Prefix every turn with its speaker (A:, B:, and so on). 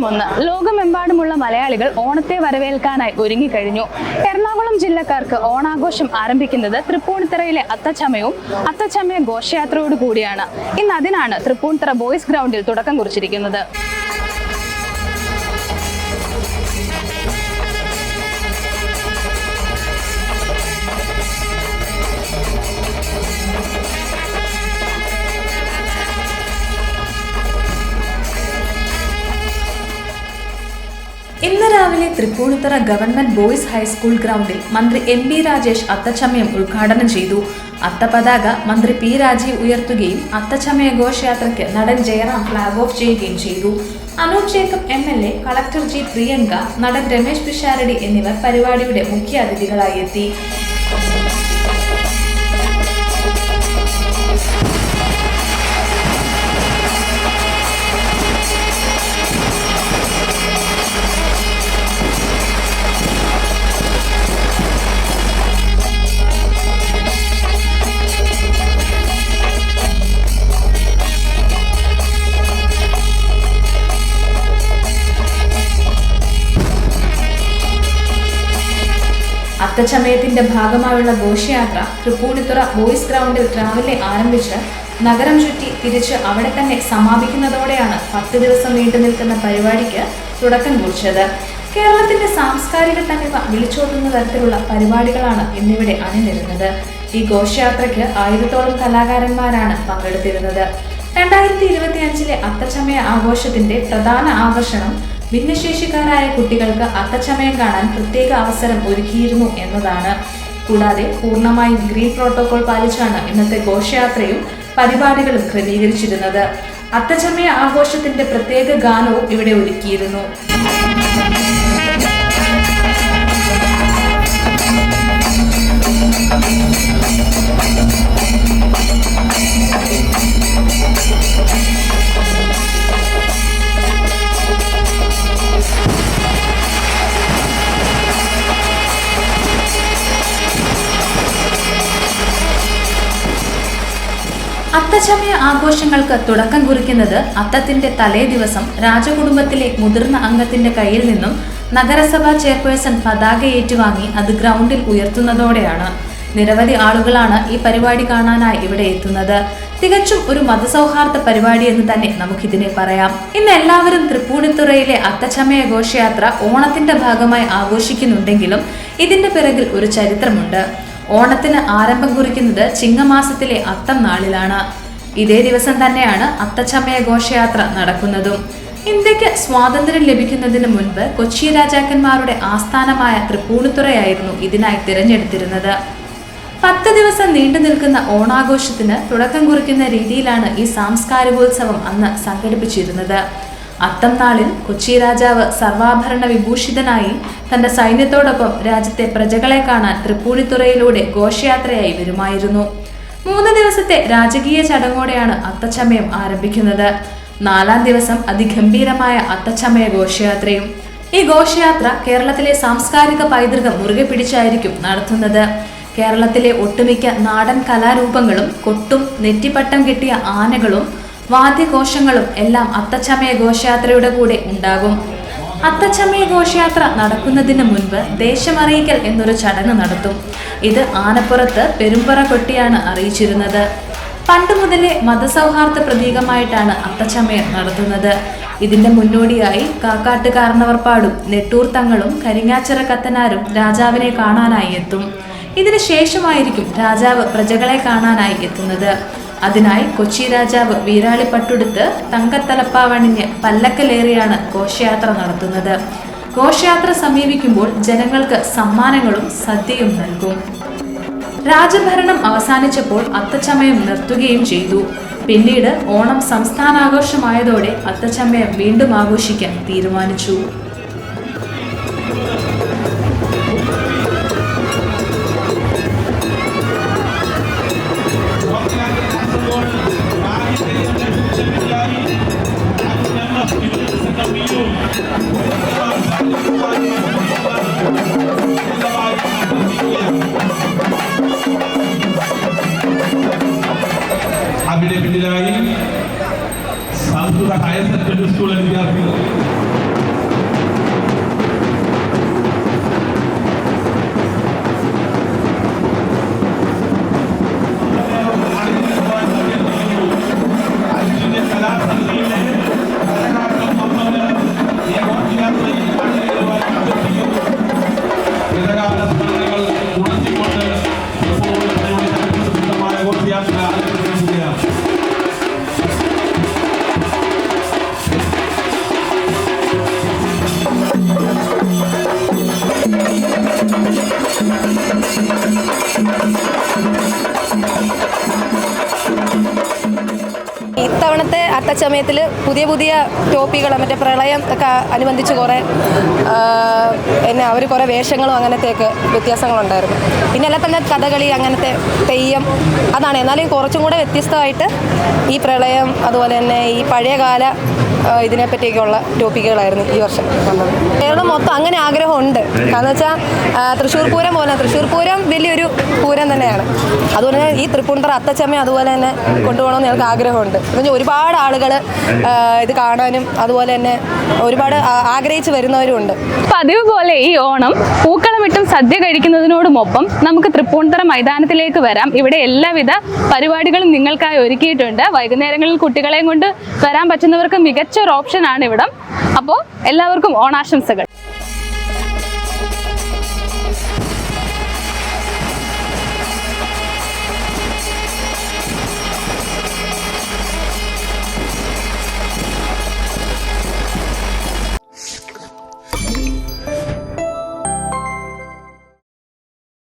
A: ഓണം ഒന്ന് ലോകമെമ്പാടുമുള്ള മലയാളികൾ ഓണത്തെ വരവേൽക്കാനായി ഒരുങ്ങിക്കഴിഞ്ഞു. എറണാകുളം ജില്ലക്കാർക്ക് ഓണാഘോഷം ആരംഭിക്കുന്നത് തൃപ്പൂണിത്തറയിലെ അത്തച്ചമയവും അത്തച്ചമയ ഘോഷയാത്രയോടുകൂടിയാണ്. ഇന്ന് അതിനാണ് തൃപ്പൂണിത്തറ ബോയ്സ് ഗ്രൗണ്ടിൽ തുടക്കം കുറിച്ചിരിക്കുന്നത്.
B: Thrippunithura government boys high school ഗ്രൗണ്ടിൽ മന്ത്രി എം ബി രാജേഷ് അത്തച്ചമയം ഉദ്ഘാടനം ചെയ്തു. അത്തപതാക മന്ത്രി പി രാജീവ് ഉയർത്തുകയും അത്തച്ചമയ ഘോഷയാത്രയ്ക്ക് നടൻ ജയറാം ഫ്ലാഗ് ഓഫ് ചെയ്യുകയും ചെയ്തു. Anoop Jacob M L A collector G Priyanka നടൻ രമേശ് പിഷാരടി എന്നിവർ പരിപാടിയുടെ മുഖ്യ അതിഥികളായി എത്തി. അത്തച്ചമയത്തിന്റെ ഭാഗമായുള്ള ഘോഷയാത്ര തൃപ്പൂണിത്തുറ ബോയ്സ് ഗ്രൗണ്ടിൽ രാവിലെ ആരംഭിച്ച് നഗരം ചുറ്റി തിരിച്ച് അവിടെ തന്നെ സമാപിക്കുന്നതോടെയാണ് പത്ത് ദിവസം നീണ്ടു നിൽക്കുന്ന പരിപാടിക്ക് തുടക്കം കുറിച്ചത്. കേരളത്തിന്റെ സാംസ്കാരിക തനിമ വിളിച്ചോതുന്ന തരത്തിലുള്ള പരിപാടികളാണ് ഇന്നിവിടെ അണിനിരുന്നത്. ഈ ഘോഷയാത്രയ്ക്ക് ആയിരത്തോളം കലാകാരന്മാരാണ് പങ്കെടുത്തിരുന്നത്. രണ്ടായിരത്തി ഇരുപത്തി അഞ്ചിലെ അത്തച്ചമയ ആഘോഷത്തിന്റെ പ്രധാന ആകർഷണം ഭിന്നശേഷിക്കാരായ കുട്ടികൾക്ക് അത്തച്ചമയം കാണാൻ പ്രത്യേക അവസരം ഒരുക്കിയിരുന്നു എന്നതാണ്. കൂടാതെ പൂർണമായും ഗ്രീൻ പ്രോട്ടോകോൾ പാലിച്ചാണ് ഇന്നത്തെ ഘോഷയാത്രയും പരിപാടികളും ക്രമീകരിച്ചിരുന്നത്. അത്തച്ചമയ ആഘോഷത്തിന്റെ പ്രത്യേക ഗാനവും ഇവിടെ ഒരുക്കിയിരുന്നു. അത്തച്ചമയ ആഘോഷങ്ങൾക്ക് തുടക്കം കുറിക്കുന്നത് അത്തത്തിന്റെ തലേ ദിവസം രാജകുടുംബത്തിലെ മുതിർന്ന അംഗത്തിന്റെ കയ്യിൽ നിന്നും നഗരസഭാ ചെയർപേഴ്സൺ പതാക ഏറ്റുവാങ്ങി അത് ഗ്രൗണ്ടിൽ ഉയർത്തുന്നതോടെയാണ്. നിരവധി ആളുകളാണ് ഈ പരിപാടി കാണാനായി ഇവിടെ എത്തുന്നത്. തികച്ചും ഒരു മതസൗഹാർദ്ദ പരിപാടി എന്ന് തന്നെ നമുക്കിതിനെ പറയാം. ഇന്ന് എല്ലാവരും തൃപ്പൂണിത്തുറയിലെ അത്തച്ചമയ ഘോഷയാത്ര ഓണത്തിന്റെ ഭാഗമായി ആഘോഷിക്കുന്നുണ്ടെങ്കിലും ഇതിന്റെ പിറകിൽ ഒരു ചരിത്രമുണ്ട്. ഓണത്തിന് ആരംഭം കുറിക്കുന്നത് ചിങ്ങമാസത്തിലെ അത്തം നാളിലാണ്. ഇതേ ദിവസം തന്നെയാണ് അത്തച്ചമയ ഘോഷയാത്ര നടക്കുന്നതും. ഇന്ത്യയ്ക്ക് സ്വാതന്ത്ര്യം ലഭിക്കുന്നതിന് മുൻപ് കൊച്ചി രാജാക്കന്മാരുടെ ആസ്ഥാനമായ തൃപ്പൂണിത്തുറയായിരുന്നു ഇതിനായി തിരഞ്ഞെടുത്തിരുന്നത്. പത്ത് ദിവസം നീണ്ടു നിൽക്കുന്ന ഓണാഘോഷത്തിന് തുടക്കം കുറിക്കുന്ന രീതിയിലാണ് ഈ സാംസ്കാരികോത്സവം അന്ന് സംഘടിപ്പിച്ചിരുന്നത്. അത്തം നാളിൽ കൊച്ചി രാജാവ് സർവാഭരണ വിഭൂഷിതനായി തന്റെ സൈന്യത്തോടൊപ്പം രാജ്യത്തെ പ്രജകളെ കാണാൻ തൃപ്പൂണിത്തുറയിലൂടെ ഘോഷയാത്രയായി വരുമായിരുന്നു. മൂന്ന് ദിവസത്തെ രാജകീയ ചടങ്ങോടെയാണ് അത്തച്ചമയം ആരംഭിക്കുന്നത്. നാലാം ദിവസം അതിഗംഭീരമായ അത്തച്ചമയ ഘോഷയാത്രയും ഈ ഘോഷയാത്ര കേരളത്തിലെ സാംസ്കാരിക പൈതൃകം മുറുകെ പിടിച്ചായിരിക്കും നടത്തുന്നത്. കേരളത്തിലെ ഒട്ടുമിക്ക നാടൻ കലാരൂപങ്ങളും കൊട്ടും നെറ്റിപ്പട്ടം കെട്ടിയ ആനകളും വാദ്യഘോഷങ്ങളും എല്ലാം അത്തച്ചമയ ഘോഷയാത്രയുടെ കൂടെ ഉണ്ടാകും. അത്തച്ചമയ ഘോഷയാത്ര നടക്കുന്നതിന് മുൻപ് ദേശമറിയിക്കൽ എന്നൊരു ചടങ്ങ് നടത്തും. ഇത് ആനപ്പുറത്ത് പെരുമ്പറ കൊട്ടിയാണ് അറിയിച്ചിരുന്നത്. പണ്ട് മുതലേ മതസൗഹാർദ്ദ പ്രതീകമായിട്ടാണ് അത്തച്ചമയം നടത്തുന്നത്. ഇതിന്റെ മുന്നോടിയായി കാക്കാട്ട് കാരണവർപ്പാടും നെട്ടൂർ തങ്ങളും കരിങ്ങാച്ചിറ കത്തനാരും രാജാവിനെ കാണാനായി എത്തും. ഇതിനു ശേഷമായിരിക്കും രാജാവ് പ്രജകളെ കാണാനായി എത്തുന്നത്. അതിനായി കൊച്ചി രാജാവ് വീരാളി പട്ടുടുത്ത് തങ്കത്തലപ്പാവണിഞ്ഞ് പല്ലക്കലേറിയാണ് ഘോഷയാത്ര നടത്തുന്നത്. ഘോഷയാത്ര സമീപിക്കുമ്പോൾ ജനങ്ങൾക്ക് സമ്മാനങ്ങളും സദ്യയും നൽകും. രാജഭരണം അവസാനിച്ചപ്പോൾ അത്തച്ചമയം നിർത്തുകയും ചെയ്തു. പിന്നീട് ഓണം സംസ്ഥാനാഘോഷമായതോടെ അത്തച്ചമയം വീണ്ടും ആഘോഷിക്കാൻ തീരുമാനിച്ചു.
C: അവിടെ പിന്നിലായി സംസ്കൃത ഹയർ സെക്കൻഡറി സ്കൂളിലെ വിദ്യാർത്ഥികൾ അത്തച്ചമയത്തിൽ പുതിയ പുതിയ ടോപ്പികൾ മറ്റേ പ്രളയം ഒക്കെ അനുബന്ധിച്ച് കുറേ എന്നെ അവർ കുറേ വേഷങ്ങളും അങ്ങനത്തെയൊക്കെ വ്യത്യാസങ്ങളുണ്ടായിരുന്നു. പിന്നെ അല്ല തന്നെ കഥകളി അങ്ങനത്തെ തെയ്യം അതാണ്. എന്നാലും കുറച്ചും കൂടെ വ്യത്യസ്തമായിട്ട് ഈ പ്രളയം അതുപോലെ തന്നെ ഈ പഴയകാല ഇതിനെപ്പറ്റിയൊക്കെയുള്ള ടോപ്പിക്കുകളായിരുന്നു ഈ വർഷം കേരളം മൊത്തം അങ്ങനെ ആഗ്രഹമുണ്ട്. കാരണം വെച്ചാൽ തൃശ്ശൂർ പൂരം പോലെ തൃശ്ശൂർ പൂരം വലിയൊരു പൂരം തന്നെയാണ്. അതുപോലെ തന്നെ ഈ തൃപ്പൂണിത്തറ അത്തച്ചമ്മ അതുപോലെ തന്നെ കൊണ്ടുപോകണമെന്ന് ഞങ്ങൾക്ക് ആഗ്രഹമുണ്ട്. എന്ന് ഒരുപാട് ആളുകൾ ഇത് കാണാനും അതുപോലെ തന്നെ ഒരുപാട് ആഗ്രഹിച്ചു ആഗ്രഹിച്ച് വരുന്നവരും ഉണ്ട്
A: പതിവ് പോലെ ഈ ഓണം പൂക്കളമിട്ടും സദ്യ കഴിക്കുന്നതിനോടുമൊപ്പം നമുക്ക് തൃപ്പൂണിത്തറ മൈതാനത്തിലേക്ക് വരാം. ഇവിടെ എല്ലാവിധ പരിപാടികളും നിങ്ങൾക്കായി ഒരുക്കിയിട്ടുണ്ട്. വൈകുന്നേരങ്ങളിൽ കുട്ടികളെയും കൊണ്ട് വരാൻ പറ്റുന്നവർക്ക് മികച്ച ഒരു ഓപ്ഷനാണ് ഇവിടം. അപ്പോൾ എല്ലാവർക്കും ഓണാശംസകൾ.